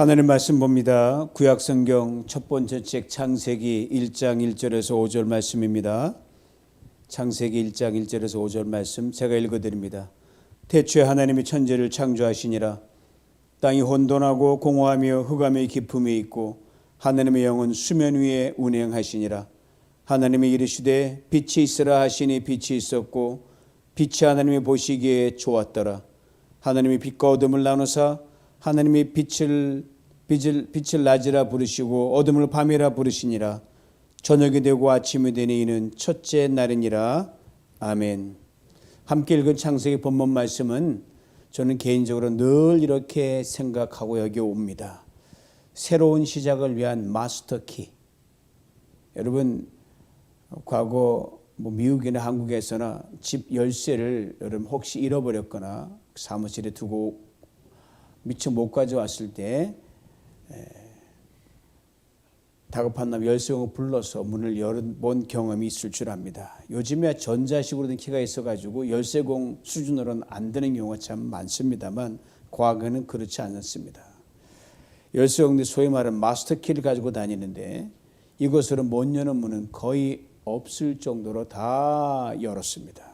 하나님 말씀 봅니다. 구약 성경 첫 번째 책 창세기 1장 1절에서 5절 말씀입니다. 창세기 1장 1절에서 5절 말씀 제가 읽어 드립니다. 태초에 하나님이 천지를 창조하시니라 땅이 혼돈하고 공허하며 흑암의 기품이 있고 하나님의 영은 수면 위에 운행하시니라 하나님이 이르시되 빛이 있으라 하시니 빛이 있었고 빛이 하나님이 보시기에 좋았더라 하나님이 빛과 어둠을 나누사 하나님이 빛을 빛을 빛을 낮이라 부르시고 어둠을 밤이라 부르시니라 저녁이 되고 아침이 되니 이는 첫째 날이니라 아멘. 함께 읽은 창세기 본문 말씀은 저는 개인적으로 늘 이렇게 생각하고 여기 옵니다. 새로운 시작을 위한 마스터 키. 여러분 과거 뭐 미국이나 한국에서나 집 열쇠를 여러분 혹시 잃어버렸거나 사무실에 두고 미처 못 가져왔을 때 다급한 남 열쇠공을 불러서 문을 열어본 경험이 있을 줄 압니다. 요즘에 전자식으로 된 키가 있어가지고 열쇠공 수준으로는 안 되는 경우가 참 많습니다만 과거에는 그렇지 않았습니다. 열쇠공들 소위 말하는 마스터 키를 가지고 다니는데 이것으로 못 여는 문은 거의 없을 정도로 다 열었습니다.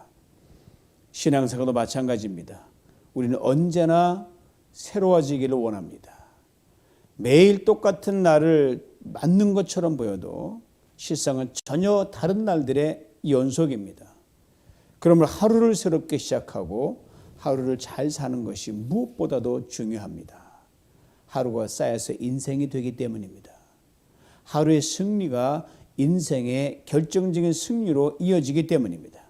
신앙생활도 마찬가지입니다. 우리는 언제나 새로워지기를 원합니다. 매일 똑같은 날을 맞는 것처럼 보여도 실상은 전혀 다른 날들의 연속입니다. 그러면 하루를 새롭게 시작하고 하루를 잘 사는 것이 무엇보다도 중요합니다. 하루가 쌓여서 인생이 되기 때문입니다. 하루의 승리가 인생의 결정적인 승리로 이어지기 때문입니다.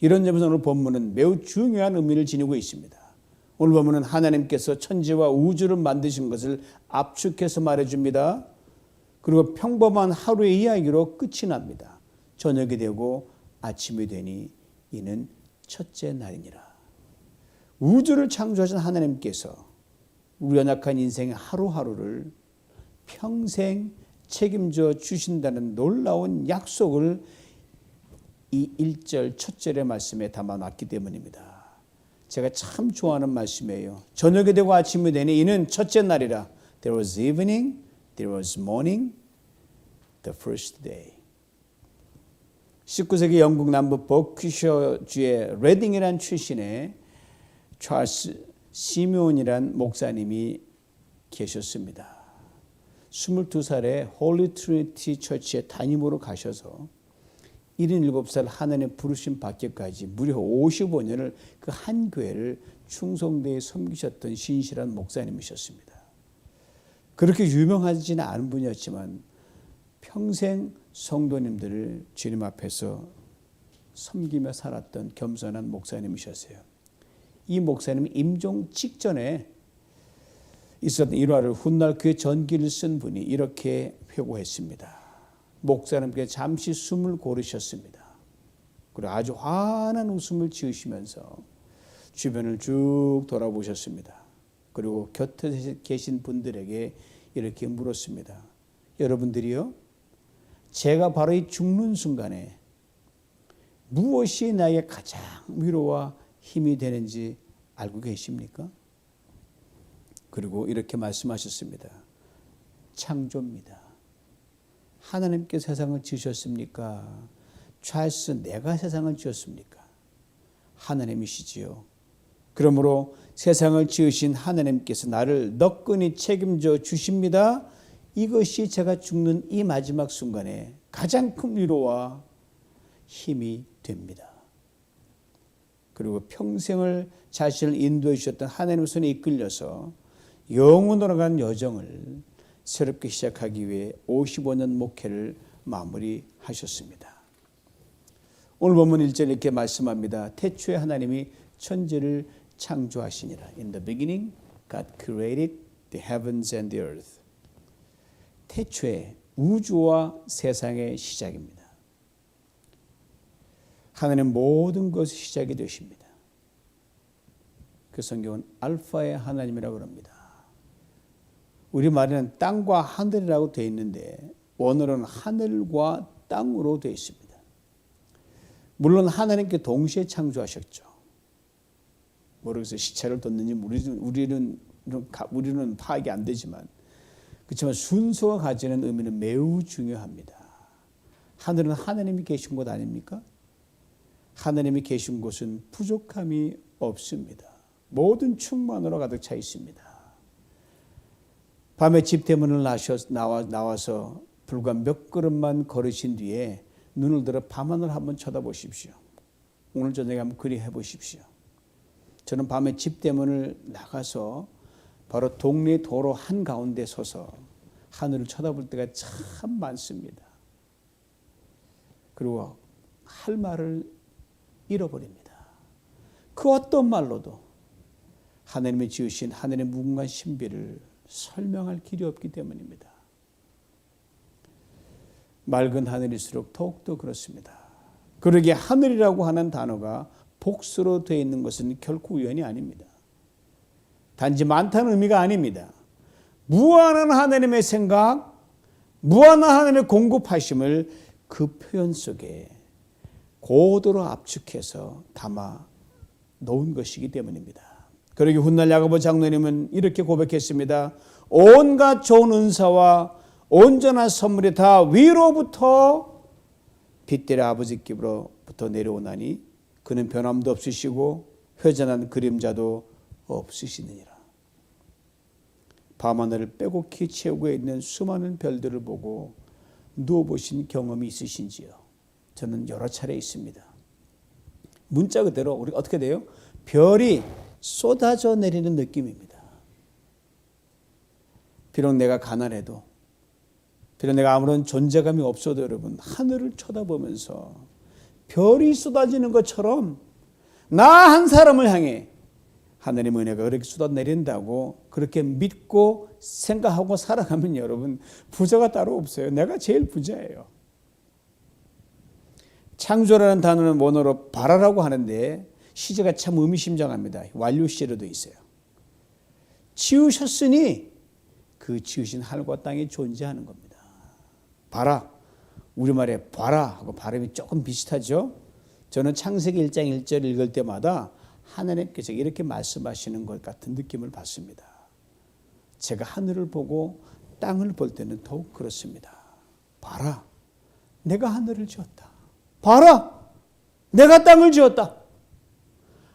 이런 점에서 오늘 본문은 매우 중요한 의미를 지니고 있습니다. 오늘 본문은 하나님께서 천지와 우주를 만드신 것을 압축해서 말해줍니다. 그리고 평범한 하루의 이야기로 끝이 납니다. 저녁이 되고 아침이 되니 이는 첫째 날이니라. 우주를 창조하신 하나님께서 우리 연약한 인생의 하루하루를 평생 책임져 주신다는 놀라운 약속을 이 1절 첫 절의 말씀에 담아놨기 때문입니다. 제가 참 좋아하는 말씀이에요. 저녁이 되고 아침이 되니 이는 첫째 날이라. There was evening, there was morning, the first day. 19세기 영국 남부 버크셔주의 레딩이란 출신의 찰스 시메온이란 목사님이 계셨습니다. 22살에 홀리 트리니티 처치에 담임으로 가셔서 77살 하나님의 부르심 받기까지 무려 55년을 그 한 교회를 충성되게 섬기셨던 신실한 목사님이셨습니다. 그렇게 유명하지는 않은 분이었지만 평생 성도님들을 주님 앞에서 섬기며 살았던 겸손한 목사님이셨어요. 이 목사님 임종 직전에 있었던 일화를 훗날 그의 전기를 쓴 분이 이렇게 회고했습니다. 목사님께 잠시 숨을 고르셨습니다. 그리고 아주 환한 웃음을 지으시면서 주변을 쭉 돌아보셨습니다. 그리고 곁에 계신 분들에게 이렇게 물었습니다. 여러분들이요, 제가 바로 이 죽는 순간에 무엇이 나에게 가장 위로와 힘이 되는지 알고 계십니까? 그리고 이렇게 말씀하셨습니다. 창조입니다. 하나님께 세상을 지으셨습니까? 찰스 내가 세상을 지었습니까? 하나님이시지요. 그러므로 세상을 지으신 하나님께서 나를 너끈히 책임져 주십니다. 이것이 제가 죽는 이 마지막 순간에 가장 큰 위로와 힘이 됩니다. 그리고 평생을 자신을 인도해 주셨던 하나님의 손에 이끌려서 영원으로 간 여정을 새롭게 시작하기 위해 55년 목회를 마무리하셨습니다. 오늘 본문 1절 이렇게 말씀합니다. 태초에 하나님이 천지를 창조하시니라. In the beginning, God created the heavens and the earth. 태초에 우주와 세상의 시작입니다. 하나님 모든 것이 시작이 되십니다. 그 성경은 알파의 하나님이라고 합니다. 우리 말에는 땅과 하늘이라고 되어 있는데 원어로는 하늘과 땅으로 되어 있습니다. 물론 하나님께 동시에 창조하셨죠. 모르겠어요. 시차를 뒀는지 우리는 우리는 우리는 파악이 안 되지만 그렇지만 순서가 가지는 의미는 매우 중요합니다. 하늘은 하나님이 계신 곳 아닙니까? 하나님이 계신 곳은 부족함이 없습니다. 모든 충만으로 가득 차 있습니다. 밤에 집 대문을 나와, 나와서 불과 몇 걸음만 걸으신 뒤에 눈을 들어 밤하늘 한번 쳐다보십시오. 오늘 저녁에 한번 그리 해보십시오. 저는 밤에 집 대문을 나가서 바로 동네 도로 한가운데 서서 하늘을 쳐다볼 때가 참 많습니다. 그리고 할 말을 잃어버립니다. 그 어떤 말로도 하나님이 지으신 하늘의 무궁한 신비를 설명할 길이 없기 때문입니다. 맑은 하늘일수록 더욱더 그렇습니다. 그러기에 하늘이라고 하는 단어가 복수로 되어 있는 것은 결코 우연이 아닙니다. 단지 많다는 의미가 아닙니다. 무한한 하나님의 생각, 무한한 하나님의 공급하심을 그 표현 속에 고도로 압축해서 담아 놓은 것이기 때문입니다. 그러기 훗날 야고보 장로님은 이렇게 고백했습니다. 온갖 좋은 은사와 온전한 선물이 다 위로부터 빛들의 아버지 께로부터 내려오나니 그는 변함도 없으시고 회전한 그림자도 없으시느니라. 밤하늘을 빼곡히 채우고 있는 수많은 별들을 보고 누워보신 경험이 있으신지요? 저는 여러 차례 있습니다. 문자 그대로 우리 어떻게 돼요? 별이 쏟아져 내리는 느낌입니다. 비록 내가 가난해도 비록 내가 아무런 존재감이 없어도 여러분 하늘을 쳐다보면서 별이 쏟아지는 것처럼 나 한 사람을 향해 하나님 은혜가 그렇게 쏟아내린다고 그렇게 믿고 생각하고 살아가면 여러분 부자가 따로 없어요. 내가 제일 부자예요. 창조라는 단어는 원어로 바라라고 하는데 시제가 참 의미심장합니다. 완료 시제로도 있어요. 지으셨으니 그 지으신 하늘과 땅이 존재하는 겁니다. 봐라. 우리말에 봐라 하고 발음이 조금 비슷하죠. 저는 창세기 1장 1절 읽을 때마다 하나님께서 이렇게 말씀하시는 것 같은 느낌을 받습니다. 제가 하늘을 보고 땅을 볼 때는 더욱 그렇습니다. 봐라. 내가 하늘을 지었다. 봐라. 내가 땅을 지었다.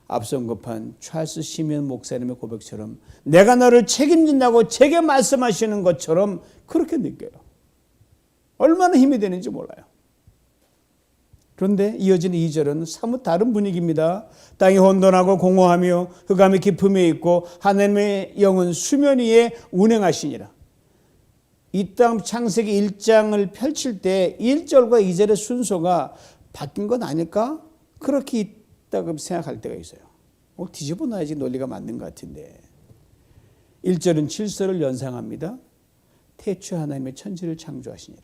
앞서 언급한 찰스 시면 목사님의 고백처럼 내가 너를 책임진다고 제게 말씀하시는 것처럼 그렇게 느껴요. 얼마나 힘이 되는지 몰라요. 그런데 이어지는 2절은 사뭇 다른 분위기입니다. 땅이 혼돈하고 공허하며 흑암의 깊음에 있고 하나님의 영은 수면 위에 운행하시니라. 이 땅 창세기 1장을 펼칠 때 1절과 2절의 순서가 바뀐 건 아닐까? 그렇게 있다고 생각할 때가 있어요. 뭐 뒤집어 놔야지 논리가 맞는 것 같은데. 1절은 질서를 연상합니다. 태초 하나님의 천지를 창조하시니라.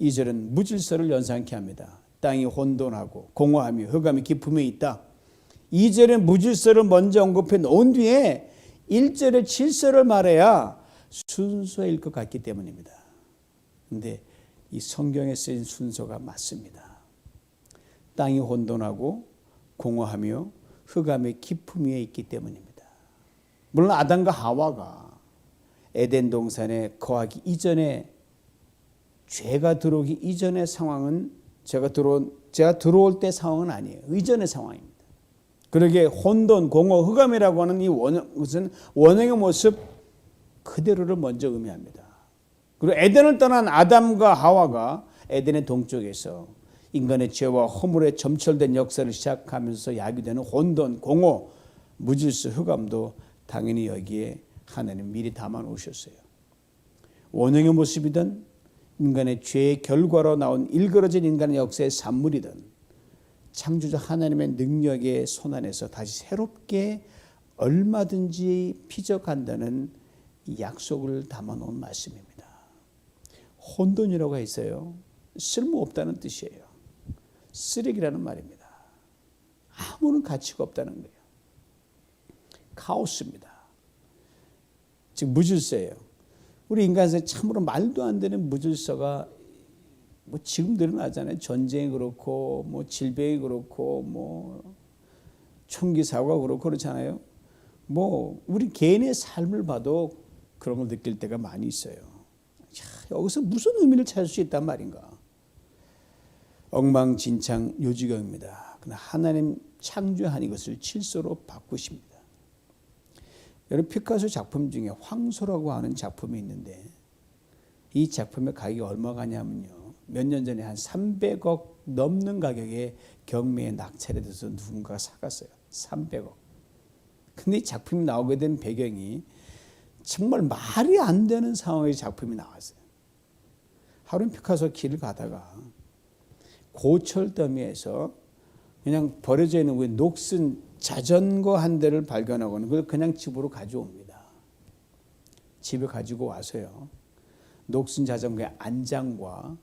2절은 무질서를 연상케 합니다. 땅이 혼돈하고 공허하며 흑암이 깊음에 있다. 2절에 무질서를 먼저 언급해 놓은 뒤에 1절의 질서를 말해야 순서일 것 같기 때문입니다. 근데 이 성경에 쓰인 순서가 맞습니다. 땅이 혼돈하고 공허하며 흑암의 깊음 위에 있기 때문입니다. 물론 아담과 하와가 에덴 동산에 거하기 이전에 죄가 들어오기 이전의 상황은 제가 들어온 제가 들어올 때 상황은 아니에요. 이전의 상황입니다. 그러게 혼돈, 공허, 흑암이라고 하는 이 원형, 것은 원형의 모습 그대로를 먼저 의미합니다. 그리고 에덴을 떠난 아담과 하와가 에덴의 동쪽에서 인간의 죄와 허물에 점철된 역사를 시작하면서 야기되는 혼돈, 공허, 무질서, 흑암도 당연히 여기에 하나님 미리 담아 놓으셨어요. 원형의 모습이든 인간의 죄의 결과로 나온 일그러진 인간의 역사의 산물이든 창조자 하나님의 능력의 손안에서 다시 새롭게 얼마든지 피적한다는 약속을 담아놓은 말씀입니다. 혼돈이라고 했어요. 쓸모없다는 뜻이에요. 쓰레기라는 말입니다. 아무런 가치가 없다는 거예요. 카오스입니다. 즉 무질서예요. 우리 인간에서 참으로 말도 안 되는 무질서가 뭐 지금 늘어나잖아요. 전쟁이 그렇고 뭐 질병이 그렇고 뭐 총기 사고가 그렇고 그렇잖아요. 뭐 우리 개인의 삶을 봐도 그런 걸 느낄 때가 많이 있어요. 여기서 무슨 의미를 찾을 수 있단 말인가? 엉망진창 요지경입니다. 그러나 하나님 창조한 이것을 질서로 바꾸십니다. 여러분 피카소 작품 중에 황소라고 하는 작품이 있는데 이 작품의 가격이 얼마가 냐면요. 몇 년 전에 한 300억 넘는 가격에 경매에 낙찰이 돼서 누군가가 사갔어요. 300억. 근데 이 작품이 나오게 된 배경이 정말 말이 안 되는 상황의 작품이 나왔어요. 하루는 피카소 길을 가다가 고철 더미에서 그냥 버려져 있는 왜 녹슨 자전거 한 대를 발견하고는 그걸 그냥 집으로 가져옵니다. 집에 가지고 와서요. 녹슨 자전거의 안장과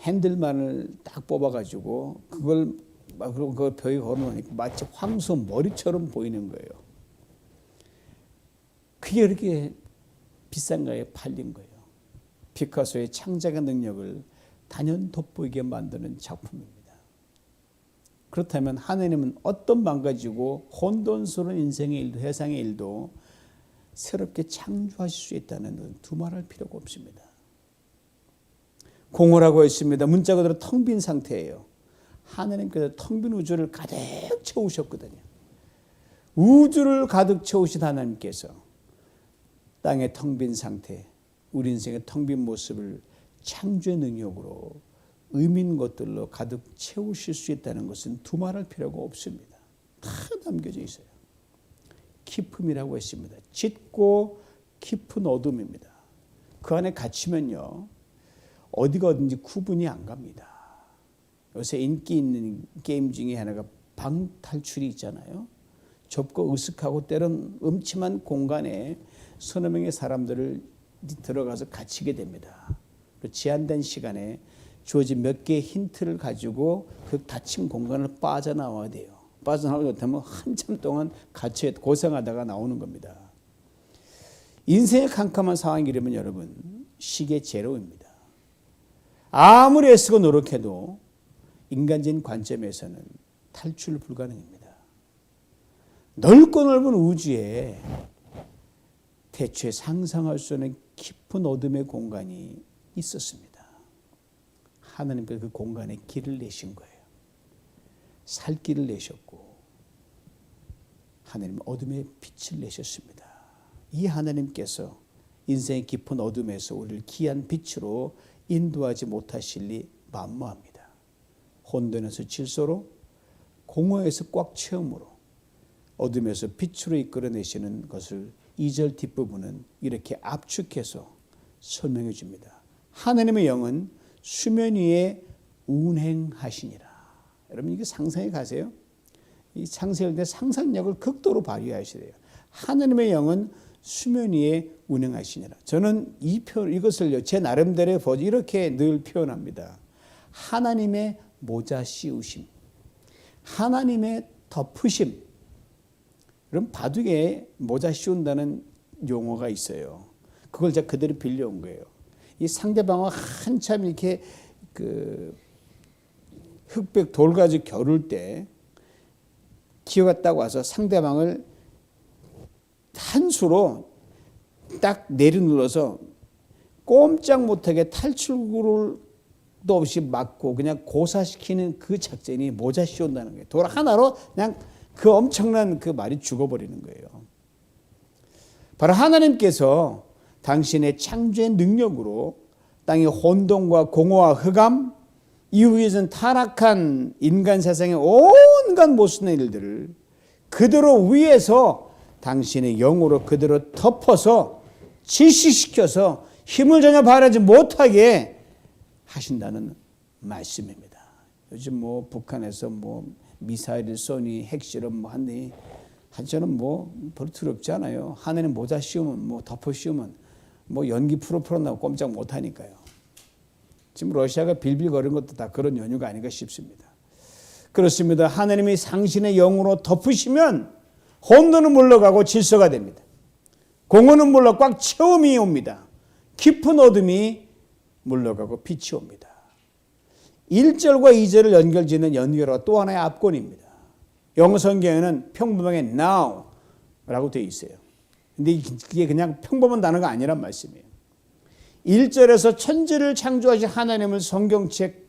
핸들만을 딱 뽑아가지고 그걸 막 그리고 그 벽에 걸어놓으니까 마치 황소 머리처럼 보이는 거예요. 그게 그렇게 비싼 가에 팔린 거예요. 피카소의 창작의 능력을 단연 돋보이게 만드는 작품입니다. 그렇다면 하나님은 어떤 망가지고 혼돈스러운 인생의 일도 세상의 일도 새롭게 창조하실 수 있다는 두말할 필요가 없습니다. 공허라고 했습니다. 문자 그대로 텅 빈 상태예요. 하나님께서 텅 빈 우주를 가득 채우셨거든요. 우주를 가득 채우신 하나님께서 땅의 텅 빈 상태, 우리 인생의 텅 빈 모습을 창조의 능력으로 의미 있는 것들로 가득 채우실 수 있다는 것은 두말할 필요가 없습니다. 다 담겨져 있어요. 깊음이라고 했습니다. 짙고 깊은 어둠입니다. 그 안에 갇히면요. 어디가 어딘지 구분이 안 갑니다. 요새 인기 있는 게임 중에 하나가 방탈출이 있잖아요. 좁고 으슥하고 때론 음침한 공간에 서너 명의 사람들을 들어가서 갇히게 됩니다. 제한된 시간에 주어진 몇 개의 힌트를 가지고 그 닫힌 공간을 빠져나와야 돼요. 빠져나오지 못하면 한참 동안 갇혀 고생하다가 나오는 겁니다. 인생의 캄캄한 상황이 이러면 여러분 시계 제로입니다. 아무리 애쓰고 노력해도 인간적인 관점에서는 탈출 불가능입니다. 넓고 넓은 우주에 대체 상상할 수 없는 깊은 어둠의 공간이 있었습니다. 하나님께서 그 공간에 길을 내신 거예요. 살 길을 내셨고 하나님 어둠의 빛을 내셨습니다. 이 하나님께서 인생의 깊은 어둠에서 우리를 귀한 빛으로 인도하지 못하실리 만무합니다. 혼돈에서 질서로 공허에서 꽉 채움으로 어둠에서 빛으로 이끌어내시는 것을 2절 뒷부분은 이렇게 압축해서 설명해 줍니다. 하나님의 영은 수면 위에 운행하시니라. 여러분 이게 상상해 가세요. 이때 상상력을 극도로 발휘하시래요. 하나님의 영은 수면 위에 운행하시니라. 저는 이 표 이것을요 제 나름대로 버전 이렇게 늘 표현합니다. 하나님의 모자 씌우심, 하나님의 덮으심. 그럼 바둑에 모자 씌운다는 용어가 있어요. 그걸 제가 그대로 빌려온 거예요. 이 상대방은 한참 이렇게 그 흑백 돌가지 겨룰 때 기어가 딱 와서 상대방을 한 수로 딱 내려눌러서 꼼짝 못하게 탈출구를 도 없이 막고 그냥 고사시키는 그 작전이 모자 씌운다는 거예요. 돌 하나로 그냥 그 엄청난 그 말이 죽어버리는 거예요. 바로 하나님께서 당신의 창조의 능력으로 땅의 혼돈과 공허와 흑암, 이후에선 타락한 인간 세상의 온갖 못쓰는 일들을 그대로 위에서 당신의 영으로 그대로 덮어서 지시시켜서 힘을 전혀 발하지 못하게 하신다는 말씀입니다. 요즘 뭐 북한에서 뭐 미사일을 쏘니 핵실험 뭐 하니 저는 뭐 별로 두렵지 않아요. 하늘에 모자 씌우면 뭐 덮어 씌우면 뭐 연기 풀어풀어 나고 꼼짝 못하니까요. 지금 러시아가 빌빌거리는 것도 다 그런 연유가 아닌가 싶습니다. 그렇습니다. 하나님이 상신의 영으로 덮으시면 혼돈은 물러가고 질서가 됩니다. 공허는 물러 꽉 채움이 옵니다. 깊은 어둠이 물러가고 빛이 옵니다. 1절과 2절을 연결 짓는 연결어가 또 하나의 압권입니다. 영어 성경에는 평범하게 now라고 되어 있어요. 근데 그게 그냥 평범한 단어가 아니란 말씀이에요. 1절에서 천지를 창조하신 하나님을 성경책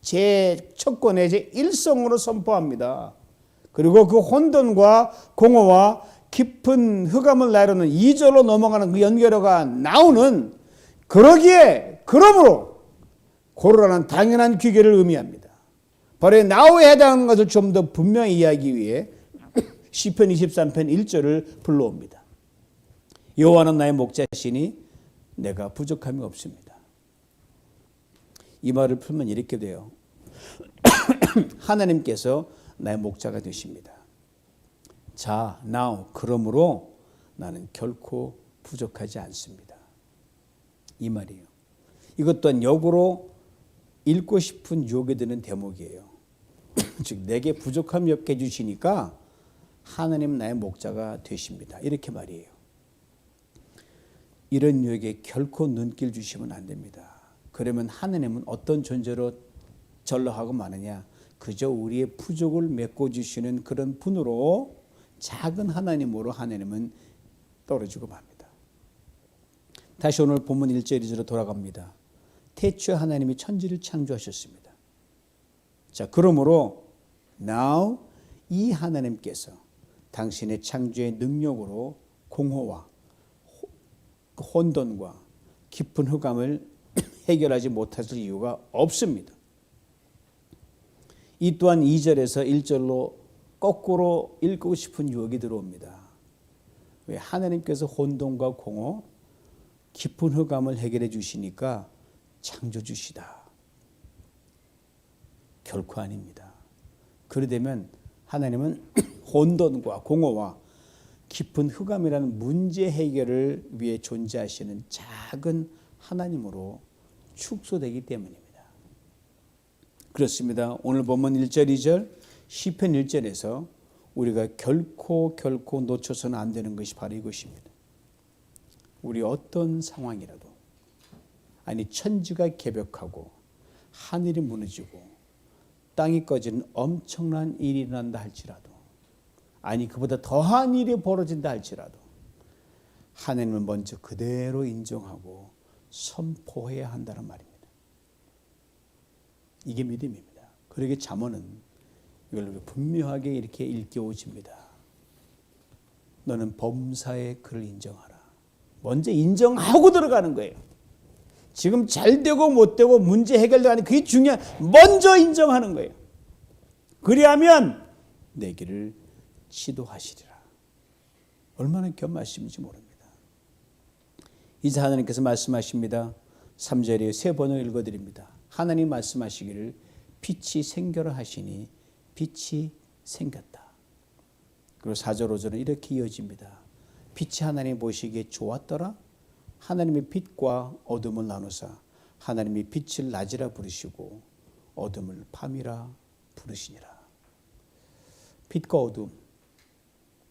제 첫권에 제 1성으로 선포합니다. 그리고 그 혼돈과 공허와 깊은 흑암을 나르는 2절로 넘어가는 그 연결어가 나오는 그러기에 그러므로 고르라는 당연한 귀결을 의미합니다. 바로 이 나우에 해당하는 것을 좀 더 분명히 이해하기 위해 시편 23편 1절을 불러옵니다. 여호와는 나의 목자시니 내가 부족함이 없습니다. 이 말을 풀면 이렇게 돼요. 하나님께서 나의 목자가 되십니다. 자, now 그러므로 나는 결코 부족하지 않습니다. 이 말이에요. 이것 또한 역으로 읽고 싶은 유혹이 되는 대목이에요. 즉 내게 부족함이 없게 해주시니까 하나님 나의 목자가 되십니다. 이렇게 말이에요. 이런 유혹에 결코 눈길 주시면 안 됩니다. 그러면 하나님은 어떤 존재로 전락하고 마느냐? 그저 우리의 부족을 메꿔 주시는 그런 분으로 작은 하나님으로 하나님은 떨어지고 맙니다. 다시 오늘 본문 1절 2절로 돌아갑니다. 태초에 하나님이 천지를 창조하셨습니다. 자, 그러므로 now 이 하나님께서 당신의 창조의 능력으로 공허와 혼돈과 깊은 흑암을 해결하지 못하실 이유가 없습니다. 이 또한 2절에서 1절로 거꾸로 읽고 싶은 유혹이 들어옵니다. 왜 하나님께서 혼돈과 공허, 깊은 흑암을 해결해 주시니까 창조주시다. 결코 아닙니다. 그러되면 하나님은 혼돈과 공허와 깊은 흑암이라는 문제 해결을 위해 존재하시는 작은 하나님으로 축소되기 때문입니다. 그렇습니다. 오늘 본문 1절 2절 시편 1절에서 우리가 결코 결코 놓쳐서는 안 되는 것이 바로 이것입니다. 우리 어떤 상황이라도 아니 천지가 개벽하고 하늘이 무너지고 땅이 꺼지는 엄청난 일이 일어난다 할지라도 아니 그보다 더한 일이 벌어진다 할지라도 하나님을 먼저 그대로 인정하고 선포해야 한다는 말입니다. 이게 믿음입니다. 그러게 잠언은 이걸 분명하게 이렇게 일깨워집니다. 너는 범사의 그를 인정하라. 먼저 인정하고 들어가는 거예요. 지금 잘 되고 못 되고 문제 해결되는 그게 중요한 먼저 인정하는 거예요. 그리하면 내 길을 지도하시리라. 얼마나 귀한 말씀인지 모릅니다. 이제 하나님께서 말씀하십니다. 3절에 세 번을 읽어드립니다. 하나님 말씀하시기를 빛이 생겨라 하시니 빛이 생겼다. 그리고 4절 5절은 이렇게 이어집니다. 빛이 하나님 보시기에 좋았더라. 하나님의 빛과 어둠을 나누사 하나님이 빛을 낮이라 부르시고 어둠을 밤이라 부르시니라. 빛과 어둠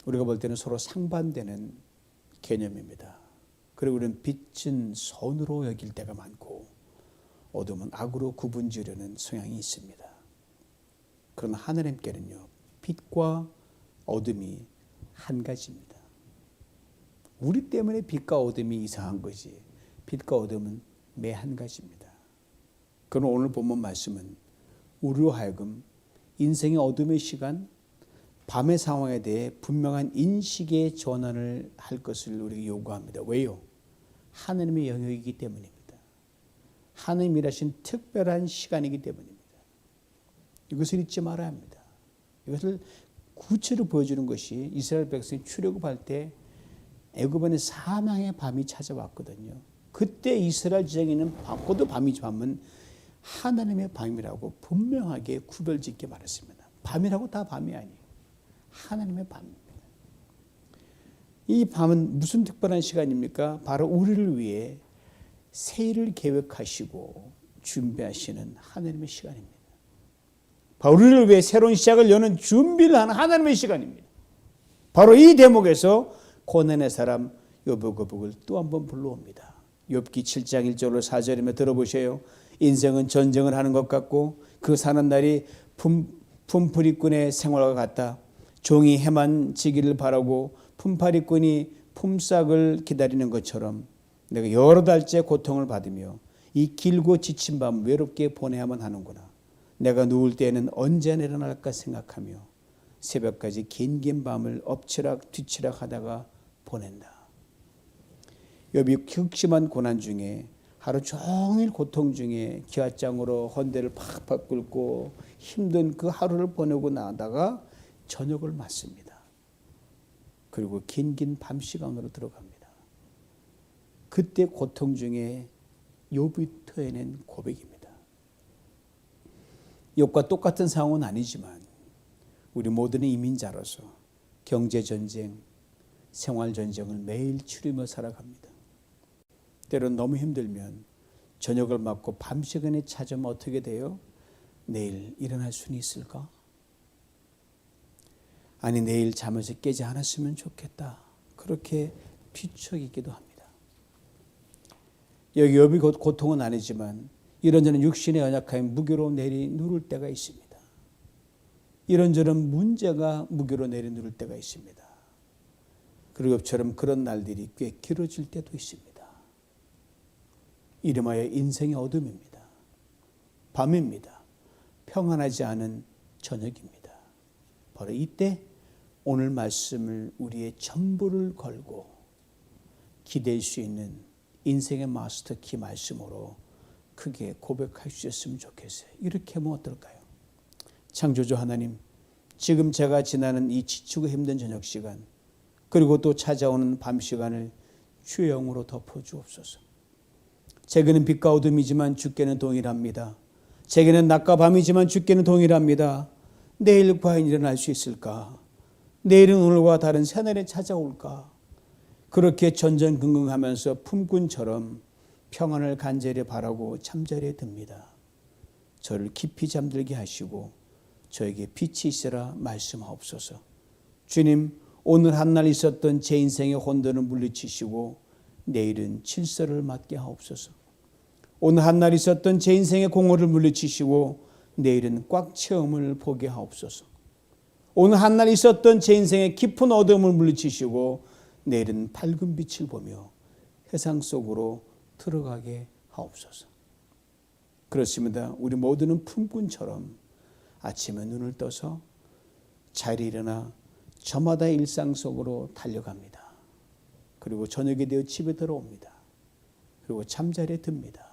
우리가 볼 때는 서로 상반되는 개념입니다. 그리고 우리는 빛은 선으로 여길 때가 많고 어둠은 악으로 구분 지으려는 성향이 있습니다. 그러나 하나님께는요 빛과 어둠이 한 가지입니다. 우리 때문에 빛과 어둠이 이상한 거지 빛과 어둠은 매 한 가지입니다. 그럼 오늘 본문 말씀은 우리로 하여금 인생의 어둠의 시간, 밤의 상황에 대해 분명한 인식의 전환을 할 것을 우리에게 요구합니다. 왜요? 하나님의 영역이기 때문입니다. 하나님 일하신 특별한 시간이기 때문입니다. 이것을 잊지 말아야 합니다. 이것을 구체로 보여주는 것이 이스라엘 백성이 출애굽할 때 애굽에는 사망의 밤이 찾아왔거든요. 그때 이스라엘 지정에는 밤고도 밤이 밤은 하나님의 밤이라고 분명하게 구별짓게 말했습니다. 밤이라고 다 밤이 아니에요. 하나님의 밤입니다. 이 밤은 무슨 특별한 시간입니까? 바로 우리를 위해 새해를 계획하시고 준비하시는 하나님의 시간입니다. 바로 우리를 위해 새로운 시작을 여는 준비를 하는 하나님의 시간입니다. 바로 이 대목에서 고난의 사람 요보고복을 또 한 번 불러옵니다. 욥기 7장 1절로 4절이며 들어보세요. 인생은 전쟁을 하는 것 같고 그 사는 날이 품, 품풀이꾼의 생활과 같다. 종이 해만 지기를 바라고 품팔이꾼이 품삯을 기다리는 것처럼 내가 여러 달째 고통을 받으며 이 길고 지친 밤 외롭게 보내야만 하는구나. 내가 누울 때에는 언제 내려날까 생각하며 새벽까지 긴 긴 밤을 엎치락 뒤치락 하다가 보낸다. 욥이 극심한 고난 중에 하루 종일 고통 중에 기아장으로 헌대를 팍팍 끓고 힘든 그 하루를 보내고 나다가 저녁을 맞습니다. 그리고 긴긴 밤 시간으로 들어갑니다. 그때 고통 중에 터해낸 고백입니다. 욥과 똑같은 상황은 아니지만 우리 모두는 이민자로서 경제 전쟁, 생활 전쟁을 매일 치르며 살아갑니다. 때론 너무 힘들면 저녁을 맞고 밤 시간에 찾으면 어떻게 돼요? 내일 일어날 수는 있을까? 아니 내일 잠에서 깨지 않았으면 좋겠다. 그렇게 비춰있기도 합니다. 여기 여비 고통은 아니지만 이런저런 육신의 연약함이 무게로 내리 누를 때가 있습니다. 이런저런 문제가 무게로 내리 누를 때가 있습니다. 그리고 처럼 그런 날들이 꽤 길어질 때도 있습니다. 이름하여 인생의 어둠입니다. 밤입니다. 평안하지 않은 저녁입니다. 바로 이때 오늘 말씀을 우리의 전부를 걸고 기댈 수 있는 인생의 마스터 키 말씀으로 크게 고백할 수 있으면 좋겠어요. 이렇게 하면 어떨까요? 창조주 하나님, 지금 제가 지나는 이 지치고 힘든 저녁 시간, 그리고 또 찾아오는 밤 시간을 주의 영으로 덮어 주옵소서. 제게는 빛과 어둠이지만 주께는 동일합니다. 제게는 낮과 밤이지만 주께는 동일합니다. 내일 과연 일어날 수 있을까? 내일은 오늘과 다른 새날에 찾아올까? 그렇게 전전긍긍하면서 품꾼처럼 평안을 간절히 바라고 잠자리에 듭니다. 저를 깊이 잠들게 하시고 저에게 빛이 있으라 말씀하옵소서. 주님, 오늘 한날 있었던 제 인생의 혼돈을 물리치시고 내일은 질서를 맞게 하옵소서. 오늘 한날 있었던 제 인생의 공허를 물리치시고 내일은 꽉 채움을 보게 하옵소서. 오늘 한날 있었던 제 인생의 깊은 어둠을 물리치시고 내일은 밝은 빛을 보며 세상 속으로 들어가게 하옵소서. 그렇습니다. 우리 모두는 품꾼처럼 아침에 눈을 떠서 잘 일어나 저마다 일상 속으로 달려갑니다. 그리고 저녁이 되어 집에 들어옵니다. 그리고 잠자리에 듭니다.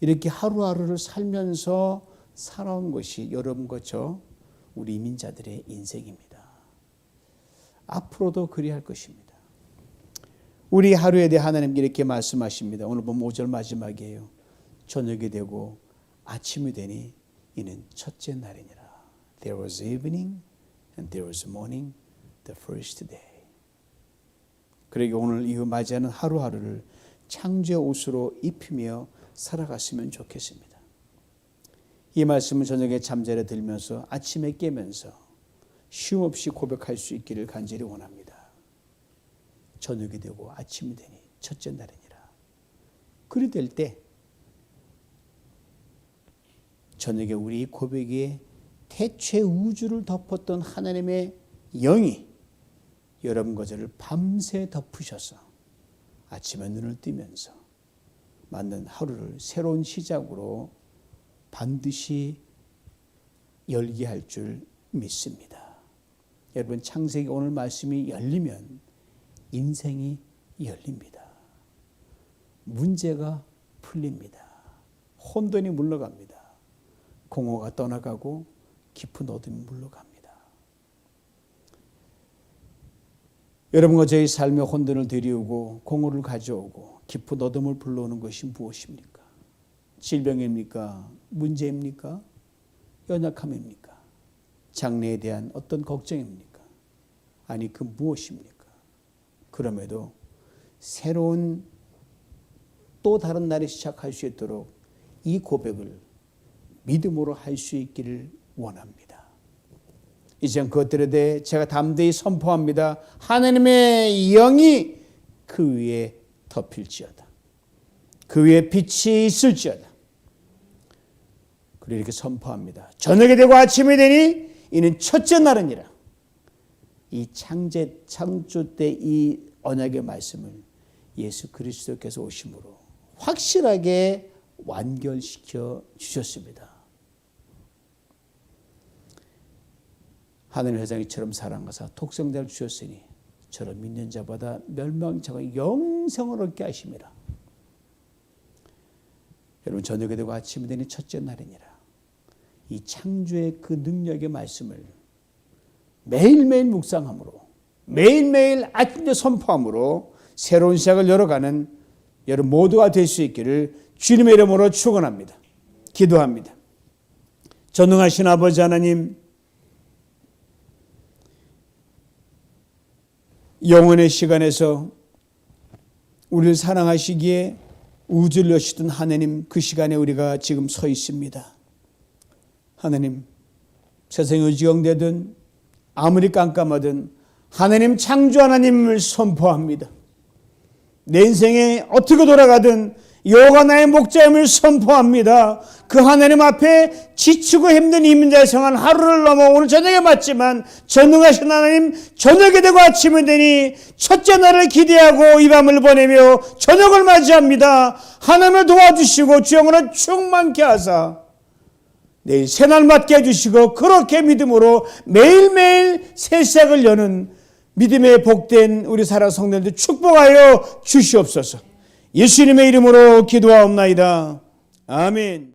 이렇게 하루하루를 살면서 살아온 것이 여러분과 저 우리 이민자들의 인생입니다. 앞으로도 그리할 것입니다. 우리 하루에 대해 하나님 이렇게 말씀하십니다. 오늘 보면 5절 마지막이에요. 저녁이 되고 아침이 되니 이는 첫째 날이니라. There was evening and there was morning the first day. 그러게 오늘 이후 맞이하는 하루하루를 창조의 옷으로 입히며 살아갔으면 좋겠습니다. 이 말씀은 저녁에 잠자리에 들면서 아침에 깨면서 쉼 없이 고백할 수 있기를 간절히 원합니다. 저녁이 되고 아침이 되니 첫째 날이니라. 그리 될 때 저녁에 우리 고백에 태초의 우주를 덮었던 하나님의 영이 여러분 거절을 밤새 덮으셔서 아침에 눈을 뜨면서 맞는 하루를 새로운 시작으로 반드시 열게 할 줄 믿습니다. 여러분 창세기 오늘 말씀이 열리면 인생이 열립니다. 문제가 풀립니다. 혼돈이 물러갑니다. 공허가 떠나가고 깊은 어둠이 물러갑니다. 여러분과 저희 삶의 혼돈을 들이우고 공허를 가져오고 깊은 어둠을 불러오는 것이 무엇입니까? 질병입니까? 문제입니까? 연약함입니까? 장래에 대한 어떤 걱정입니까? 아니 그 무엇입니까? 그럼에도 새로운 또 다른 날이 시작할 수 있도록 이 고백을 믿음으로 할 수 있기를 원합니다. 이제 그것들에 대해 제가 담대히 선포합니다. 하나님의 영이 그 위에 덮일지어다. 그 위에 빛이 있을지어다. 그리고 이렇게 선포합니다. 저녁이 되고 아침이 되니 이는 첫째 날이니라. 이 창제 창조 때 이 언약의 말씀을 예수 그리스도께서 오심으로 확실하게 완결시켜 주셨습니다. 하늘 회장이처럼 사랑하사 독생자를 주셨으니 저를 믿는 자보다 멸망자가 영생을 얻게 하심이라. 여러분 저녁에 되고 아침이 되니 첫째 날이니라. 이 창조의 그 능력의 말씀을 매일매일 묵상함으로 매일매일 아침에 선포함으로 새로운 시작을 열어가는 여러분 모두가 될 수 있기를 주님의 이름으로 축원합니다. 기도합니다. 전능하신 아버지 하나님 영원의 시간에서 우리를 사랑하시기에 우주를 여시던 하나님 그 시간에 우리가 지금 서 있습니다. 하나님 세상이 어지경되든 아무리 깜깜하든 하나님 창조 하나님을 선포합니다. 내 인생에 어떻게 돌아가든 여호가 나의 목자임을 선포합니다. 그 하나님 앞에 지치고 힘든 이민자의 생활 하루를 넘어 오늘 저녁에 맞지만 전능하신 하나님 저녁이 되고 아침이 되니 첫째 날을 기대하고 이 밤을 보내며 저녁을 맞이합니다. 하나님을 도와주시고 주영으로 충만케 하사 내일 새날 맞게 해주시고 그렇게 믿음으로 매일매일 새 시작을 여는 믿음의 복된 우리 사랑 성도들 축복하여 주시옵소서. 예수님의 이름으로 기도하옵나이다. 아멘.